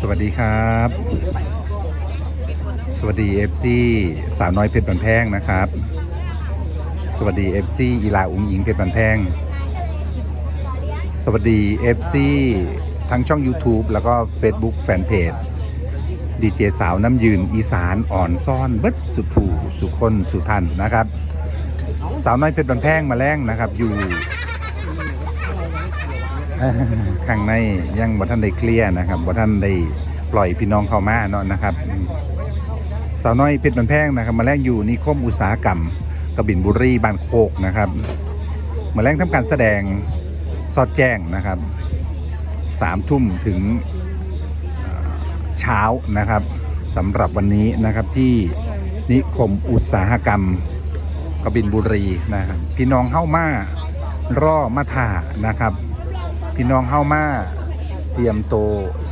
สวัสดีครับ สวัสดี FC สาวน้อยเพชรบันแพงนะครับ สวัสดี FC อีลาอุ้งหญิงเพชรบันแพง สวัสดี FC ทั้งช่อง YouTube แล้วก็ Facebook แฟนเพจดีเจสาวน้ำยืนอีสานอ่อนซ่อนเบิดสุภูสุคนสุทันนะครับ สาวน้อยเพชรบันแพงมาแรงนะครับอยู่ ข้างในยังบ่ท่านได้เคลียร์นะครับบ่ท่านได้ปล่อยพี่น้องเข้ามาเนาะนะครับสาวน้อยเพชรบันแพงนะครับมาแรงอยู่นิคมอุตสาหกรรมกระบินบุรีบ้านโคกนะครับมาแรงทำการแสดงสอดแจ้งนะครับสามทุ่มถึงเช้านะครับสำหรับวันนี้นะครับที่นิคมอุตสาหกรรมกบินบุรีนะครับพี่น้องเข้ามาร่อมาถ่านะครับ พี่น้องเข้ามาเตรียมโต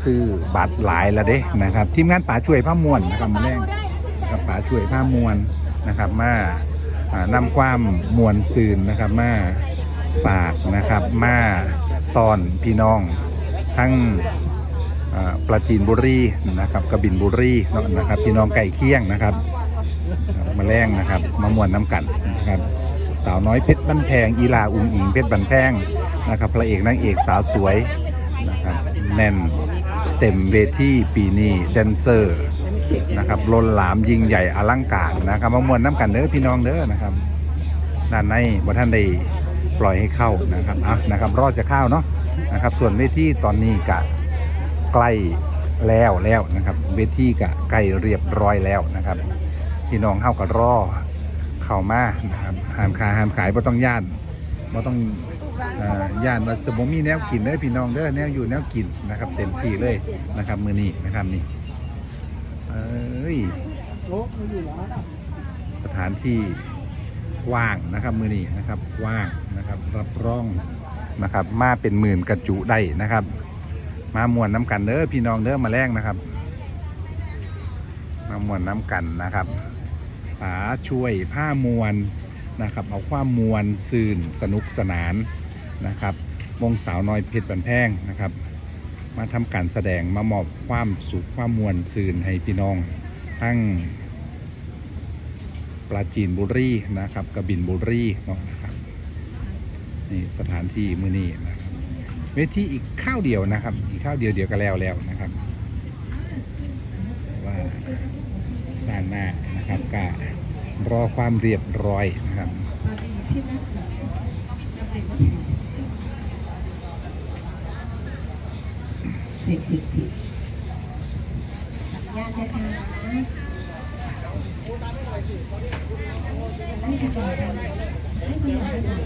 ซื้อบัตรหลายแล้วเด้นะครับ ทีมงานป๋าช่วยผ้ามวลนะครับมาแรงกับป๋าช่วยผ้ามวลนะครับมาอ่านำความมวลซืนนะครับมาฝากนะครับมาตอนพี่น้องทั้งปราจีนบุรีนะครับกระบินบุรีเนาะนะครับพี่น้องไก่เคียงนะครับมาแรงนะครับมามวลน้ำกันนะครับสาวน้อยเพชรบันแพงอีลาอุงอิงเพชรบันแพง นะครับพระเอกนางเอกสาวสวยนะครับแน่นเต็มเวทีปีนี้แดนเซอร์นะครับล้นหลามยิงใหญ่อลังการนะครับมามวนน้ำกันเด้อพี่น้องเด้อนะครับด้านในบ่ท่านได้ปล่อยให้เข้านะครับอะนะครับรอดจะเข้าเนาะนะครับ ส่วนเวทีตอนนี้กะใกล้แล้วแล้วนะครับ เวทีกะใกล้เรียบร้อยแล้วนะครับพี่น้องเข้ากับรอเข้ามานะครับหามขาหามขายบ่ต้องย่าน บ่ต้องอย่านว่าสมมีแนวกินเด้อพี่น้องเด้อแนวอยู่แนวกินนะครับ เต็มที่เลยนะครับมือนี้นะครับนี่เอ้ยสถานที่ว่างนะครับมือนี้นะครับว่างนะครับรับรองนะครับ มาเป็นหมื่นกระจุได้นะครับ มามวนน้ำกันเด้อพี่น้องเด้อมาแรงนะครับ มามวนน้ำกันนะครับผาช่วยผ้ามวล นะครับ เอาความมวลซื่นสนุกสนานนะครับ วงสาวน้อยเพชรบันแพงนะครับ มาทำการแสดงมามอบความสุขความมวลซื่นให้พี่น้องทั้งปราจีนบุรีนะครับกระบินบุรีเนาะนะครับนี่สถานที่มือนี้นะครับเวทีอีกข้าวเดียวนะครับ อีกข้าวเดียวเดียวก็แล้วแล้วนะครับแต่ว่าด้านหน้านะครับก็ รอความเรียบร้อยนะครับสิบสิบสิบญาตินะคะให้กระบอกกันให้คุณยายกัน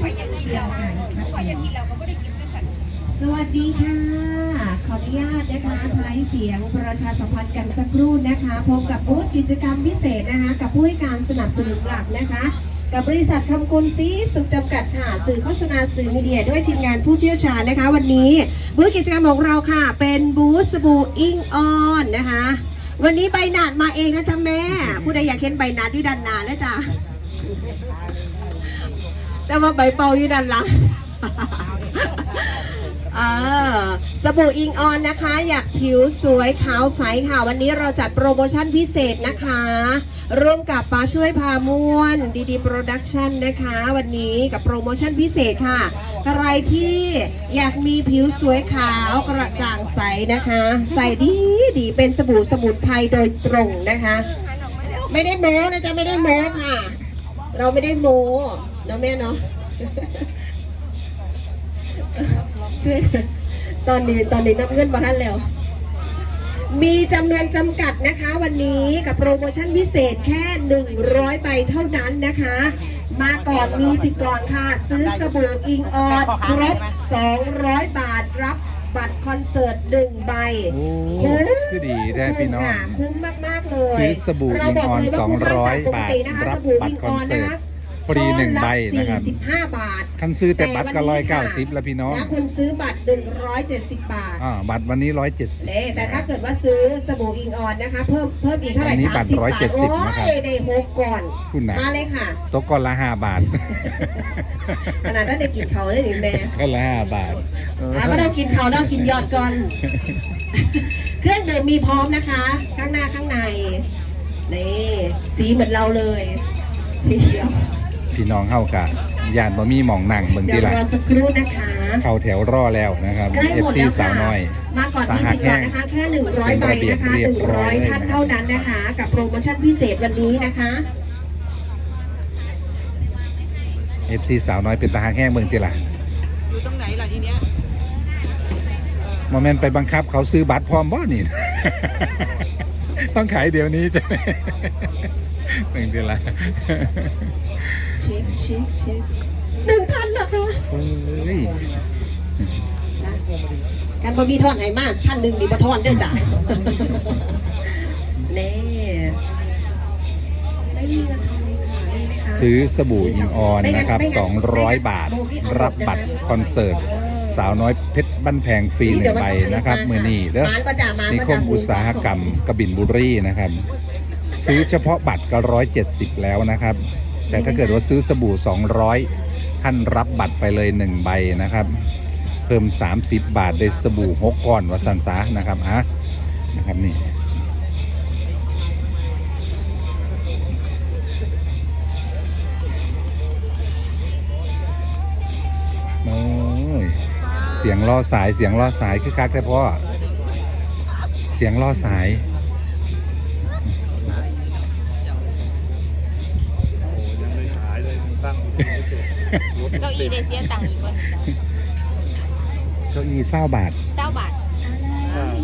ไปอย่างเดียวไปอย่างเดียวก็ไม่ได้กินกันสวัสดีค่ะขออนุ ญาตนะคะใช้เสียงประชาสัมพันธ์กันสักครู่นะคะพบกับบูธกิจกรรมพิเศษนะคะ กับผู้ให้การสนับสนุนหลักนะคะ กับบริษัทคำกุลซีสุขจำกัดค่ะสื่อโฆษณาสื่อมีเดียด้วยทีมงานผู้เชี่ยวชาญนะคะ วันนี้บูธกิจกรรมของเราค่ะ เป็นบูธสบู่อิงออนนะคะ วันนี้ใบหนาดมาเองนะจ๊ะแม่ ผู้ใดอยากเห็นใบหนาดที่ด้านหน้านะจ๊ะแต่ว่าใบเป่าอยู่ด้านหลัง ออสบู่อิงออนนะคะ อยากผิวสวยขาวใสค่ะ วันนี้เราจัดโปรโมชั่นพิเศษนะคะ ร่วมกับป้าช่วยพามวนดีดีโปรดักชั่นนะคะ วันนี้กับโปรโมชั่นพิเศษค่ะ ใครที่อยากมีผิวสวยขาวกระจ่างใสนะคะ ใส่ดีดีเป็นสบู่สมุนไพรโดยตรงนะคะ ไม่ได้โม้นะจ๊ะไม่ได้โม้ค่ะ เราไม่ได้โม้เนาะแม่เนาะ ช่วยตอนนี้ตอนนี้นับเงินมาทันแล้ว มีจำนวนจำกัดนะคะ วันนี้กับโปรโมชั่นพิเศษแค่ 100ใบเท่านั้นนะคะ มาก่อนมีสิทธิ์ก่อนค่ะ ซื้อสบู่อิงออนครบ 200 บาทรับบัตรคอนเสิร์ตหนึ่งใบโอ้คุ้มคือดีแท้พี่น้องคุ้มค่ะคุ้มมาก ๆ เลยซื้อสบู่เราบอกเลยว่าคุ้มมากจากปกตินะคะอิงออน200สบู่บาทอิงออนรับบัตรคอนเสินะร์ตคะ ฟรีหนึ่งใบนะครับสี่สิบห้าบาทคันซื้อแต่บัตรก็แต่ร้วัอนยนี้เก้าค่ะสิบแล้วพี่น้องนะคุณซื้อบัตรหนึ่งร้อยเจ็ดสิบบาทอ่าบัตรวันนี้ร้อยเจ็ดสิบเน่แต่ถ้าเกิดว่าซื้อสบู่อิงออนนะคะ เพิ่มเพิ่มอีกเท่าไหร่อันนี้สามสิบบาทบัตร170โอ้นะครับยได้หกก่อนคุณนะมาเลยค่ะตกก้อนละห้าบาทขนาดนั้นได้กินเขาได้หรือแม่ก้อนละห้าบาทเอออะก็ต้องกินเขาต้องกินยอดก่อน เครื่องดื่มมีพร้อมนะคะ ข้างหน้าข้างในนี่สีเหมือนเราเลยสีเขียว พี่น้องเข้ากะยานบ่มีหมองนั่งเบิ่งเดี๋ยที่วละรอสักครู่นะคะ เข้าแถวรอแล้วนะครับใกล้เอหฟมดซีแล้วสาค่ะ วน้อย มาก่อนมีสิทธิ์ก่อนนะคะ แค่ 100 ใบนะคะเป็นระเบียบเรียบร้อย 100 ท่านเท่านั้นนะคะ กับโปรโมชั่นพิเศษวันนี้นะคะ เอฟซีสาวน้อยเป็นตาหางแห้งเบิ่งที่ละอยู่ตรงไหนล่ะทีเนี้ยโมเมนต์ไปบังคับเขาซื้อบัตรพร้อมบ่นี่ ต้องขายเดี๋ยวนี้ จ้ะเบิ่งที่ละเช็คเช็คเช็คหนึ่งพันเหรอคะเฮ้ยนะการบะมีทอนไหนมากพันหนึ่งดีบะทอนเด้อจ้ะเน่ไม่มีเงินทอนเลยค่ะนี่ไหมคะซื้อสบู่อิงออนนะครับไม่งั้นไม่งั้น200 บาทโบวี่เอาหมดรับบัตรนะคะคอนเสิร์ตสาวน้อยเพชรบ้านแพงฟรีหนึ่งใบนะครับ มือนี้เด้อมานก็จะมานิก็คจะมอุตสาหกรรมกบินบุรีนะครับ ซื้อเฉพาะบัตรก็ร้อยเจ็ดสิบแล้วนะครับ แต่ถ้าเกิดว่าซื้อสบู่สองร้อยท่านรับบัตรไปเลยหนึ่งใบนะครับ เพิ่ม30บาทได้สบู่หกก้อนวัสันซานะครับอะนะครับนี่โอ้ยเสียงล่อสายเสียงล่อสายคือคักแต่พ่อเสียงล่อสาย เก้าอี้ได้เสียตังค์อีกคนเก้าอี้เศร้าบาทเจ้าบาท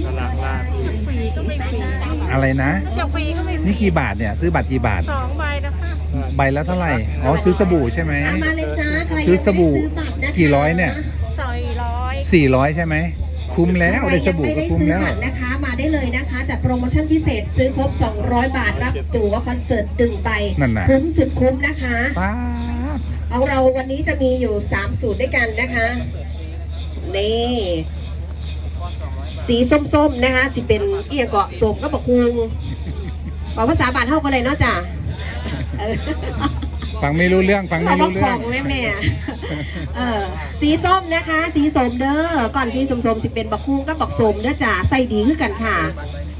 กำลังลากฟรีก็ไม่ฟรีเจ้าบาทอะไรนะ จะฟรีก็ไม่ฟรีนี่กี่บาทเนี่ย ซื้อบัตรกี่บาท สองใบนะคะใบละเท่าไหร่ อ๋อซื้อสบู่ใช่ไหมอะมาเลยจ้าใครซื้ยัองสไม่บู่ได้ซื้อบัตรนะคะกี่ร้อยเนี่ยสอยร้อยสี่ร้อยใช่ไหม คุ้มแล้วได้สบู่ก็คุ้มแล้วใครยังไม่ได้ซื้อบัตรนะคะ มาได้เลยนะคะจัดโปรโมชั่นพิเศษซื้อครบ 200 บาทรับตั๋วคอนเสิร์ตดึงไปนั่นน่ะ คุ้มสุดคุ้มนะคะ ป้าบ ของเราวันนี้จะมีอยู่ 3 สูตรด้วยกันนะคะ นี่สีส้มๆนะคะ สิเป็นเอียเกาะสมก็บอกคุงบอกภาษาบาลเท่ากันเลยเนาะจ้ะ ฟังไม่รู้เรื่องฟังไม่รู้เรื่ขอองแม่แม่เออสีส้มนะคะ สีสมเด้อก่อนสีสมสมๆสิเป็นบักคุ้งก็บักสมเด้อจ้าใส่ดีคือกันค่ะ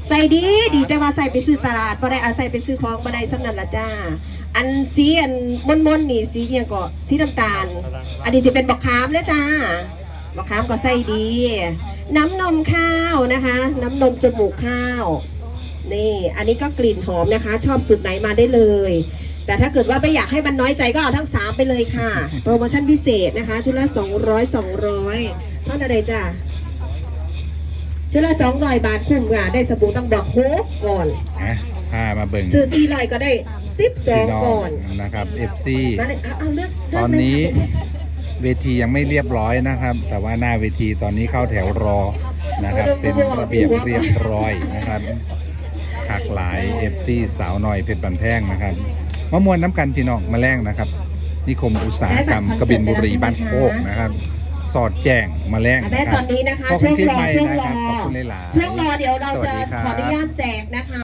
ใส่ดีดีแต่ว่าใส่ไปซื้อตลาดบ่ได้เอาใส่ไปซื้อของบ่ได้สำนั่นละจ้า อันสีอันมนมนนี่สีเอียงก็สีน้ำตาล อันนี้จะเป็นบักขามเด้อจ้าบักขามก็ใส่ดี น้ำนมข้าวนะคะ น้ำนมจมูกข้าวนี่ อันนี้ก็กลิ่นหอมนะคะ ชอบสูตรไหนมาได้เลย แต่ถ้าเกิดว่าไม่อยากให้มันน้อยใจก็เอาทั้งสามไปเลยค่ะ โปรโมชั่นพิเศษนะคะ ชุดละสองร้อยสองร้อยเท่านั้นเลยจ้ะชุดละสองร้อยบาทคุ้มค่ะได้สบู่ต้องบอกโฮกก่อนนะพามาเบิ่งซื้อสี่ร้อยก็ได้สิบสอพี่งน้อก่องนนะครับ FC มาเลยเอาเอาเลือกเลืตกอนเลยนี้ค่ะเวทียังไม่เรียบร้อยนะครับ แต่ว่าหน้าเวทีตอนนี้เข้าแถวรอนะครับ เป็นระเบียบเรียบร้อยนะครับหักหลาย FC สาวหน่อยเพชรบันแพงนะครับ มะมวนน้ำกันพี่น้องมาแรงนะครับ นิคมอุตสาหกรรมกบินบุรีบ้านโคกนะครับสอดแจ้งมาแรงอะนะแม่คตรัอบนนี้นะคะขอบคุช่วณงรอคลิปใหม่ช่วงรนะอครับขอบคุณหลายๆช่วงรอเดี๋ยวเราสวัสจะดีครับขออนุญาตแจกนะคะ